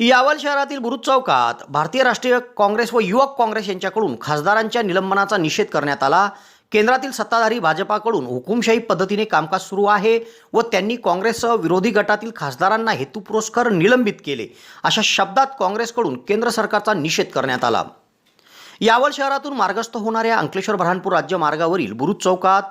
यावल शहरातील बुरुज चौकात भारतीय राष्ट्रीय काँग्रेस व युवक काँग्रेस यांच्याकडून खासदारांच्या निलंबनाचा निषेध करण्यात आला. केंद्रातील सत्ताधारी भाजपाकडून हुकुमशाही पद्धतीने कामकाज सुरू आहे व त्यांनी काँग्रेससह विरोधी गटातील खासदारांना हेतुपुरस्कर निलंबित केले अशा शब्दात काँग्रेसकडून केंद्र सरकारचा निषेध करण्यात आला. यावल शहरातून मार्गस्थ होणाऱ्या अंकलेश्वर बऱ्हाणपूर राज्य मार्गावरील बुरुज चौकात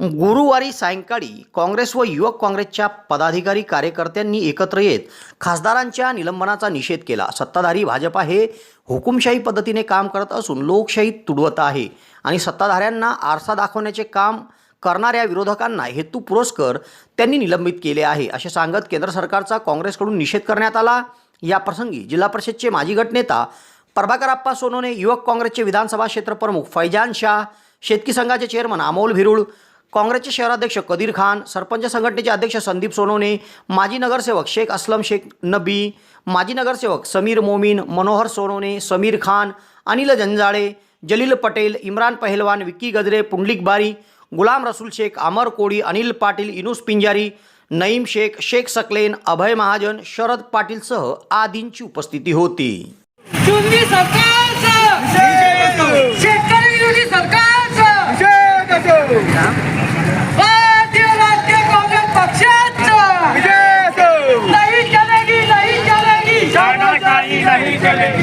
गुरुवारी सायंकाळी काँग्रेस व युवक काँग्रेसच्या पदाधिकारी कार्यकर्त्यांनी एकत्र येत खासदारांच्या निलंबनाचा निषेध केला. सत्ताधारी भाजपा हे हुकुमशाही पद्धतीने काम करत असून लोकशाही तुडवत आहे आणि सत्ताधाऱ्यांना आरसा दाखवण्याचे काम करणाऱ्या विरोधकांना हेतू पुरस्कर त्यांनी निलंबित केले आहे. असे सांगत केंद्र सरकारचा काँग्रेसकडून निषेध करण्यात आला. या प्रसंगी जिल्हा परिषदचे माजी गटनेता प्रभाकर आप्पा सोनवणे युवक काँग्रेसचे विधानसभा क्षेत्र प्रमुख फैजान शाह शेतकी संघाचे चेअरमन अमोल भिरुळ काँग्रेसचे शहराध्यक्ष कदीर खान सरपंच संघटनेचे अध्यक्ष संदीप सोनवणे माजी नगरसेवक शेख असलम शेख नबी माजी नगरसेवक समीर मोमीन मनोहर सोनवणे समीर खान अनिल जंजाळे जलील पटेल इम्रान पहलवान विक्की गजरे पुंडलिक बारी गुलाम रसूल शेख अमर कोळी अनिल पाटील इनुस पिंजारी नईम शेख शेख सकलेन अभय महाजन शरद पाटीलसह आदींची उपस्थिती होती.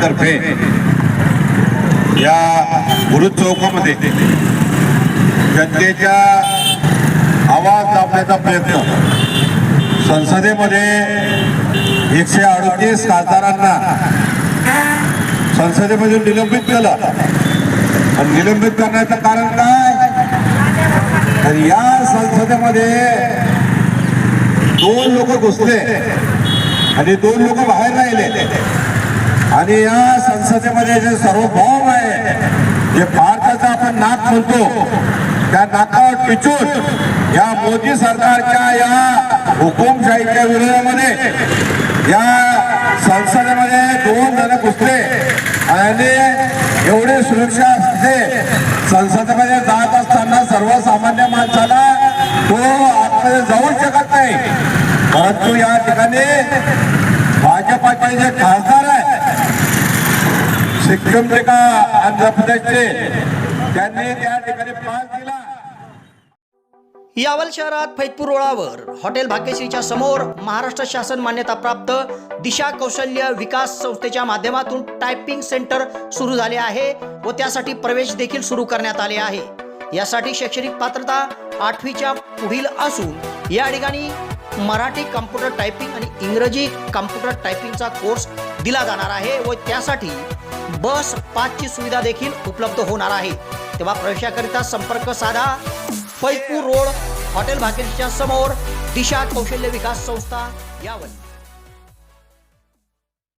काँग्रेस या गुरु चौकामध्ये जनतेचा आवाज दाबण्याचा प्रयत्न संसदेमध्ये एकशे अडतीस खासदारांना संसदेमधून निलंबित केलं. आणि निलंबित करण्याचं कारण काय? तर या संसदेमध्ये दोन लोक घुसले आणि दोन लोक बाहेर राहिले. आणि या संसदेमध्ये जे सार्वभौम आहे जे भारताचा आपण नाक म्हणतो त्या नाकावर टिचून या मोदी सरकारच्या या हुकुमशाहीच्या विरोधामध्ये या संसदेमध्ये दोन जण घुसले. आणि एवढी सुरक्षा असते संसदेमध्ये जात असताना सर्वसामान्य माणसाला तो आतमध्ये जाऊ शकत नाही. परंतु या ठिकाणी भाजपाचे जे खासदार आहेत सिक्कीमचे का आंध्र प्रदेशचे. त्यांनी त्या ठिकाणी पास दिला यावल शहरात फैतपूर रोडावर हॉटेल भाग्यश्रीच्या समोर महाराष्ट्र शासन मान्यता प्राप्त दिशा कौशल्य विकास संस्थेच्या माध्यमातून टायपिंग सेंटर सुरू झाले आहे व त्यासाठी प्रवेश देखील सुरू करण्यात आले आहे. यासाठी शैक्षणिक पात्रता आठवीच्या पुढील असून या ठिकाणी मराठी कम्प्युटर टायपिंग आणि इंग्रजी कम्प्युटर टायपिंगचा कोर्स दिला जाणार आहे व त्यासाठी बस पाचची सुविधा देखील उपलब्ध होणार आहे. तेव्हा प्रवेशाकरिता संपर्क साधा. फैपूर रोड हॉटेल भाकेशच्या समोर दिशा कौशल्य विकास संस्था यावर